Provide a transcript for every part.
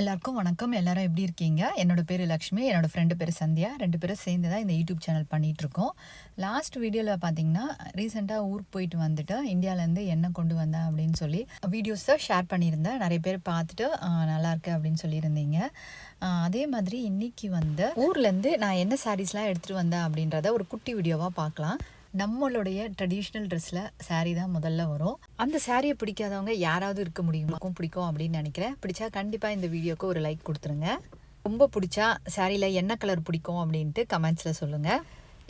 எல்லாருக்கும் வணக்கம். எல்லாரும் எப்படி இருக்கீங்க? என்னோட பேர் லக்ஷ்மி என்னோட ஃப்ரெண்டு பேர் சந்தியா. ரெண்டு பேரும் சேர்ந்து தான் இந்த யூடியூப் சேனல் பண்ணிகிட்ருக்கோம் லாஸ்ட் வீடியோவில் பார்த்தீங்கன்னா ரீசெண்டாக ஊருக்கு போயிட்டு வந்துட்டு இந்தியாவிலேருந்து என்ன கொண்டு வந்தேன் அப்படின்னு சொல்லி வீடியோஸை ஷேர் பண்ணியிருந்தேன். நிறைய பேர் பார்த்துட்டு நல்லாயிருக்கு அப்படின்னு சொல்லியிருந்தீங்க. அதே மாதிரி இன்றைக்கி வந்து ஊர்லேருந்து நான் என்ன சாரீஸ்லாம் எடுத்துகிட்டு வந்தேன் அப்படின்றத ஒரு குட்டி வீடியோவாக பார்க்கலாம். நம்மளுடைய ட்ரெடிஷ்னல் ட்ரெஸ்ஸில் சாரீ தான் முதல்ல வரும். அந்த சாரியை பிடிக்காதவங்க யாராவது இருக்க முடியுமா? பிடிக்கும் அப்படின்னு நினைக்கிறேன். பிடிச்சா கண்டிப்பாக இந்த வீடியோக்கு ஒரு லைக் கொடுத்துருங்க. ரொம்ப பிடிச்சா சாரியில் என்ன கலர் பிடிக்கும் அப்படின்ட்டு கமெண்ட்ஸில் சொல்லுங்கள்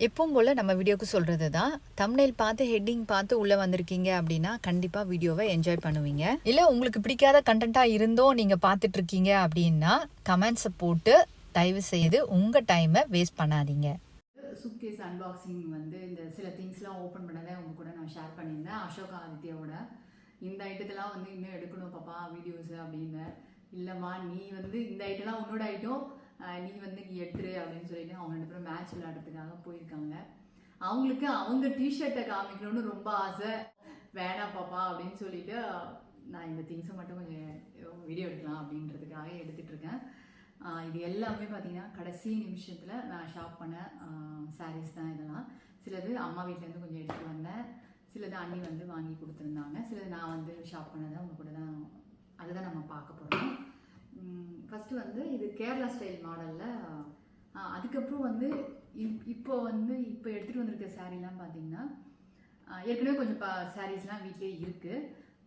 எப்பவும் போல் நம்ம வீடியோக்கு சொல்கிறது தான். தமிழில் பார்த்து ஹெட்டிங் பார்த்து உள்ளே வந்திருக்கீங்க அப்படின்னா கண்டிப்பாக வீடியோவை என்ஜாய் பண்ணுவீங்க. இல்லை உங்களுக்கு பிடிக்காத கண்டென்ட்டாக இருந்தோம் நீங்கள் பார்த்துட்ருக்கீங்க அப்படின்னா கமெண்ட்ஸை போட்டு தயவு செய்து உங்கள் டைமை வேஸ்ட் பண்ணாதீங்க. சுட்கேஸ் அன்பாக்சிங் வந்து இந்த சில திங்ஸ்லாம் ஓப்பன் பண்ணதை உங்கள் கூட நான் ஷேர் பண்ணியிருந்தேன். அசோகா ஆதித்யாவோட. இந்த ஐட்டத்தெல்லாம் வந்து இன்னும் எடுக்கணும் பாப்பா வீடியோஸ் அப்படின்னு. இல்லைம்மா நீ வந்து இந்த ஐட்டம்லாம் உன்னோட ஐட்டம் நீ வந்து நீ எடுத்துரு அப்படின்னு சொல்லிட்டு அவங்க ரெண்டு பேரும் மேட்ச் விளையாடுறதுக்காக போயிருக்காங்க. அவங்களுக்கு அவங்க டிஷர்ட்டை காமிக்கணும்னு ரொம்ப ஆசை. வேணாம் பாப்பா அப்படின்னு சொல்லிட்டு நான் இந்த திங்ஸை மட்டும் கொஞ்சம் வீடியோ எடுக்கலாம் அப்படின்றதுக்காக எடுத்துகிட்ருக்கேன் இது எல்லாமே பார்த்தீங்கன்னா கடைசி நிமிஷத்தில் நான் ஷாப் பண்ண சாரீஸ் தான் இதெல்லாம். சிலது அம்மா வீட்டிலேருந்து கொஞ்சம் எடுத்துகிட்டு வந்தேன். சிலது அண்ணி வந்து வாங்கி கொடுத்துருந்தாங்க. சிலது நான் வந்து ஷாப் பண்ணதை அவங்க கூட தான் அதுதான் நம்ம பார்க்க போகிறோம் ஃபஸ்ட்டு வந்து இது கேரளா ஸ்டைல் மாடலில் அதுக்கப்புறம் வந்து இப்- இப்போ வந்து இப்போ எடுத்துகிட்டு வந்திருக்க சாரீலாம் பார்த்தீங்கன்னா ஏற்கனவே கொஞ்சம் பா சாரீஸ்லாம் வீட்லேயே இருக்குது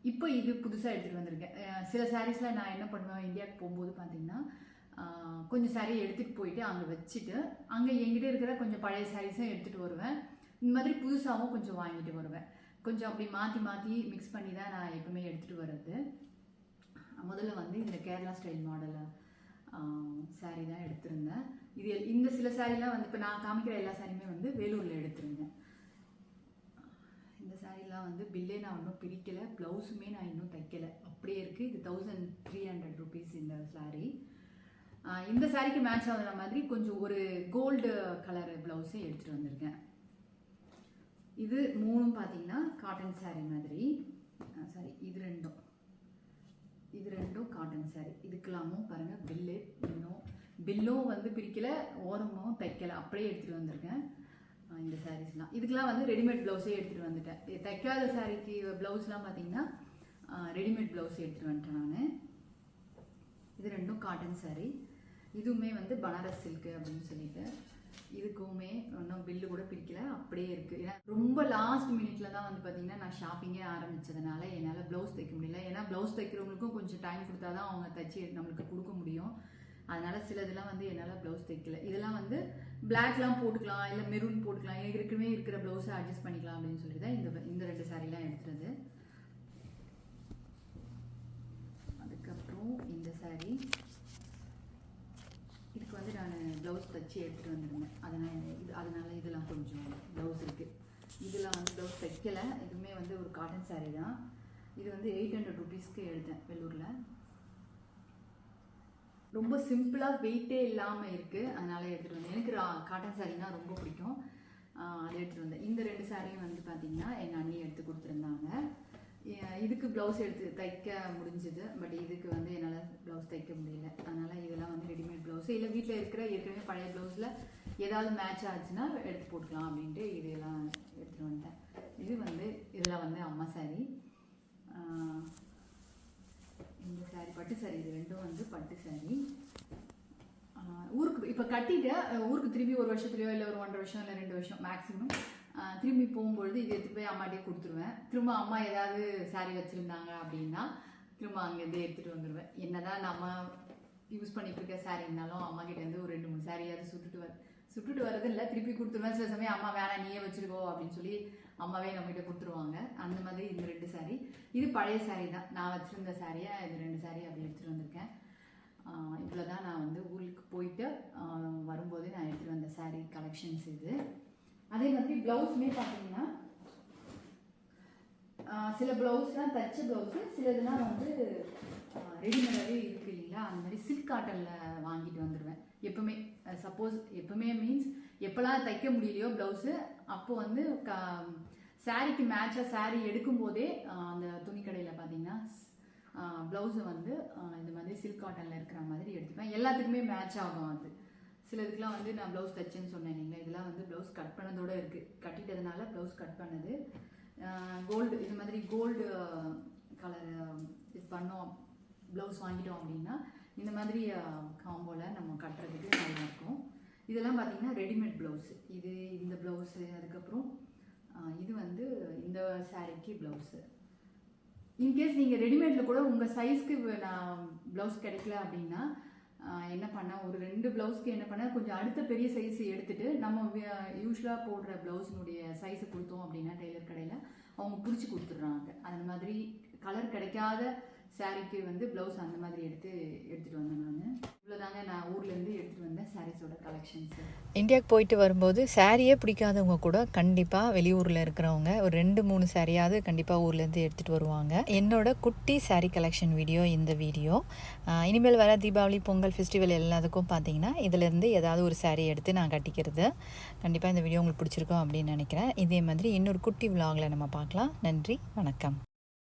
இப்போ இது புதுசாக எடுத்துகிட்டு வந்திருக்கேன். சில சாரீஸ்லாம் நான் என்ன பண்ணுவேன் இந்தியாவுக்கு போகும்போது பார்த்தீங்கன்னா கொஞ்சம் சாரியை எடுத்துகிட்டு போயிட்டு அங்கே வச்சுட்டு அங்கே என்கிட்ட இருக்கிற கொஞ்சம் பழைய சாரீஸும் எடுத்துகிட்டு வருவேன். இந்த மாதிரி புதுசாகவும் கொஞ்சம் வாங்கிட்டு வருவேன். கொஞ்சம் அப்படி மாற்றி மாற்றி மிக்ஸ் பண்ணி தான் நான் எப்பவுமே எடுத்துகிட்டு வர்றது. முதல்ல வந்து இந்த கேரளா ஸ்டைல் மாடலில் சாரீ தான் எடுத்திருந்தேன். இது எல்- இந்த சில சாரீலாம் வந்து இப்போ நான் காமிக்கிற எல்லா சாரியுமே வந்து வேலூரில் எடுத்திருந்தேன். இந்த சாரீலாம் வந்து பில்லே நான் இன்னும் பிரிக்கலை ப்ளவுஸுமே நான் இன்னும் தைக்கலை. அப்படியே இருக்குது இது தௌசண்ட் த்ரீ ஹண்ட்ரட் ருபீஸ் இந்த சாரீ இந்த சாரிக்கு மேட்ச் ஆகுற மாதிரி கொஞ்சம் ஒரு கோல்டு கலர் ப்ளவுஸே எடுத்துகிட்டு வந்திருக்கேன். இது மூணும் பார்த்தீங்கன்னா காட்டன் சாரி மாதிரி. சாரி இது ரெண்டும். இது ரெண்டும் காட்டன் சாரி இதுக்கெல்லாமும் பாருங்கள் பில்லு இன்னும் பில்லும் வந்து பிரிக்கலை ஓரமும் தைக்கலை. அப்படியே எடுத்துகிட்டு வந்திருக்கேன். இந்த சாரீஸ்லாம் இதுக்கெலாம் வந்து ரெடிமேட் ப்ளவுஸே எடுத்துகிட்டு வந்துட்டேன். தைக்காத சாரீக்கு ப்ளவுஸ்லாம் பார்த்தீங்கன்னா ரெடிமேட் ப்ளவுஸ் எடுத்துகிட்டு வந்துட்டேன் நான். இது ரெண்டும் காட்டன் சாரீ இதுவுமே வந்து பனாரஸ் சில்க்கு அப்படின்னு சொல்லிட்டு. இதுக்குமே ஒன்றும் பில்லு கூட பிரிக்கல அப்படியே இருக்குது ஏன்னா ரொம்ப லாஸ்ட் மினிட்ல தான் வந்து பார்த்தீங்கன்னா நான் ஷாப்பிங்கே ஆரம்பித்ததுனால என்னால் ப்ளவுஸ் தைக்க முடியல. ஏன்னா ப்ளவுஸ் தைக்கிறவங்களுக்கும் கொஞ்சம் டைம் கொடுத்தா தான் அவங்க தைச்சி நம்மளுக்கு கொடுக்க முடியும். அதனால சிலதெல்லாம் வந்து என்னால் ப்ளவுஸ் தைக்கல. இதெல்லாம் வந்து பிளாக்லாம் போட்டுக்கலாம் இல்லை மெரூன் போட்டுக்கலாம். எனக்கு ஏற்கனவே இருக்கிற ப்ளவுஸை அட்ஜஸ்ட் பண்ணிக்கலாம் அப்படின்னு சொல்லி தான் இந்த இந்த ரெண்டு சாரீலாம் எடுத்துறது அதுக்கப்புறம் இந்த சாரீ வந்து நான் ப்ளவுஸ் தைச்சி எடுத்துகிட்டு வந்திருந்தேன். அதனால் இது அதனால் இதெல்லாம் கொஞ்சம் ப்ளவுஸ் இருக்குது இதெல்லாம் வந்து ப்ளவுஸ் தைக்கலை. இதுவுமே வந்து ஒரு காட்டன் சாரீ தான். இது வந்து எயிட் ஹண்ட்ரட் ருபீஸ்க்கு எடுத்தேன் வெள்ளூரில். ரொம்ப சிம்பிளாக வெயிட்டே இல்லாமல் இருக்குது அதனால் எடுத்துகிட்டு வந்தேன். எனக்கு காட்டன் சாரீனா ரொம்ப பிடிக்கும். அதை எடுத்துகிட்டு வந்தேன். இந்த ரெண்டு சாரியும் வந்து பார்த்திங்கன்னா எங்கள் அண்ணி எடுத்து கொடுத்துருந்தாங்க. இதுக்கு ப்ளவுஸ் எடுத்து தைக்க முடிஞ்சுது பட் இதுக்கு வந்து என்னால் ப்ளவுஸ் தைக்க முடியல. அதனால் இதெல்லாம் வந்து ரெடிமேட் ப்ளவுஸ் இல்லை வீட்டில் இருக்கிற ஏற்கனவே பழைய ப்ளவுஸில் ஏதாவது மேட்ச் ஆச்சுன்னா எடுத்து போட்டுக்கலாம் அப்படின்ட்டு இதெல்லாம் எடுத்துகிட்டு வந்துட்டேன். இது வந்து இதெல்லாம் வந்து அம்மா சாரி இந்த சாரி பட்டு சாரி இது ரெண்டும் வந்து பட்டு சாரி ஊருக்கு இப்போ கட்டிட்டு ஊருக்கு திரும்பி ஒரு வருஷத்துலையோ இல்லை ஒரு ஒன்றரை வருஷம் இல்லை ரெண்டு வருஷம் மேக்ஸிமம் திரும்பி போகும்பொழுது இது எடுத்து போய் அம்மாட்டே கொடுத்துருவேன். திரும்ப அம்மா ஏதாவது சாரி வச்சுருந்தாங்க அப்படின்னா திரும்ப அங்கேருந்து எடுத்துகிட்டு வந்துடுவேன் என்னதான் நம்ம யூஸ் பண்ணிட்டு இருக்க சாரி இருந்தாலும் அம்மா கிட்டேருந்து ஒரு ரெண்டு மூணு சாரியாவது சுட்டுட்டு வர சுட்டுட்டு வரது இல்லை திருப்பி கொடுத்துருவேன். சில சமயம் அம்மா வேணாம் நீயே வச்சிருக்கோ அப்படின்னு சொல்லி அம்மாவே நம்மகிட்ட கொடுத்துருவாங்க. அந்த மாதிரி இந்த ரெண்டு சாரி இது பழைய சாரி தான். நான் வச்சுருந்த சாரியை இது ரெண்டு சாரி அப்படி எடுத்துகிட்டு வந்திருக்கேன். இவ்வளோ தான் நான் வந்து ஊருக்கு போயிட்டு வரும்போது நான் எடுத்துகிட்டு வந்த saree கலெக்ஷன்ஸ் இது. அதே மாதிரி ப்ளவுஸுமே பார்த்தீங்கன்னா சில ப்ளவுஸ்லாம் தச்ச ப்ளவுஸு சிலதுலாம் வந்து ரெடிமேடாகவே இருக்கு இல்லைங்களா? அந்த மாதிரி சில்க் காட்டனில் வாங்கிட்டு வந்துடுவேன் எப்பவுமே சப்போஸ் எப்பவுமே மீன்ஸ் எப்போல்லாம் தைக்க முடியலையோ ப்ளவுஸு அப்போ வந்து க சாரிக்கு மேட்சாக சாரி எடுக்கும்போதே அந்த துணிக்கடையில் பார்த்தீங்கன்னா ப்ளவுஸை வந்து இந்த மாதிரி சில்க் காட்டனில் இருக்கிற மாதிரி எடுத்துப்பேன். எல்லாத்துக்குமே மேட்ச் ஆகும் அது. சிலதுக்கெலாம் வந்து நான் ப்ளவுஸ் தைச்சேன்னு சொன்னேன் நீங்கள் இதெல்லாம் வந்து ப்ளவுஸ் கட் பண்ணதோட இருக்குது கட்டிட்டதுனால ப்ளவுஸ் கட் பண்ணது. கோல்டு இது மாதிரி கோல்டு கலர் இது பண்ணோம். ப்ளவுஸ் வாங்கிட்டோம் அப்படின்னா இந்த மாதிரி காம்போவில் நம்ம கட்டுறதுக்கு நல்லா இருக்கும். இதெல்லாம் பார்த்தீங்கன்னா ரெடிமேட் ப்ளவுஸு இது இந்த ப்ளவுஸு அதுக்கப்புறம் இது வந்து இந்த சாரீக்கு ப்ளவுஸு இன்கேஸ் நீங்கள் ரெடிமேடில் கூட உங்கள் சைஸ்க்கு நான் ப்ளவுஸ் கிடைக்கல அப்படின்னா என்ன பண்ண ஒரு ரெண்டு ப்ளவுஸ்க்கு என்ன பண்ண கொஞ்சம் அடுத்த பெரிய சைஸ் எடுத்துட்டு நம்ம யூஸ்வலாக போடுற ப்ளவுஸினுடைய சைஸை கொடுத்தோம் அப்படின்னா டெய்லர் கடையில் அவங்க பிடிச்சி கொடுத்துட்றாங்க. அந்த மாதிரி கலர் கிடைக்காத சாரீக்கு வந்து ப்ளவுஸ் அந்த மாதிரி எடுத்து எடுத்துகிட்டு வந்தேன் நான். இவ்வளோதாங்க நான் ஊர்லேருந்து எடுத்துகிட்டு வந்தேன் சாரீஸோட இந்தியாவுக்கு போயிட்டு வரும்போது சாரியே பிடிக்காதவங்க கூட கண்டிப்பாக வெளியூரில் இருக்கிறவங்க ஒரு ரெண்டு மூணு சாரியாவது கண்டிப்பாக ஊர்லேருந்து எடுத்துகிட்டு வருவாங்க. என்னோட குட்டி சாரி கலெக்ஷன் வீடியோ இந்த வீடியோ இனிமேல் வர தீபாவளி பொங்கல் ஃபெஸ்டிவல் எல்லாத்துக்கும் பார்த்தீங்கன்னா இதிலேருந்து ஏதாவது ஒரு சாரி எடுத்து நான் கட்டிக்கிறது. கண்டிப்பாக இந்த வீடியோ உங்களுக்கு பிடிச்சிருக்கும் அப்படின்னு நினைக்கிறேன். இதே மாதிரி இன்னொரு குட்டி விலாகில் நம்ம பார்க்கலாம். நன்றி வணக்கம்.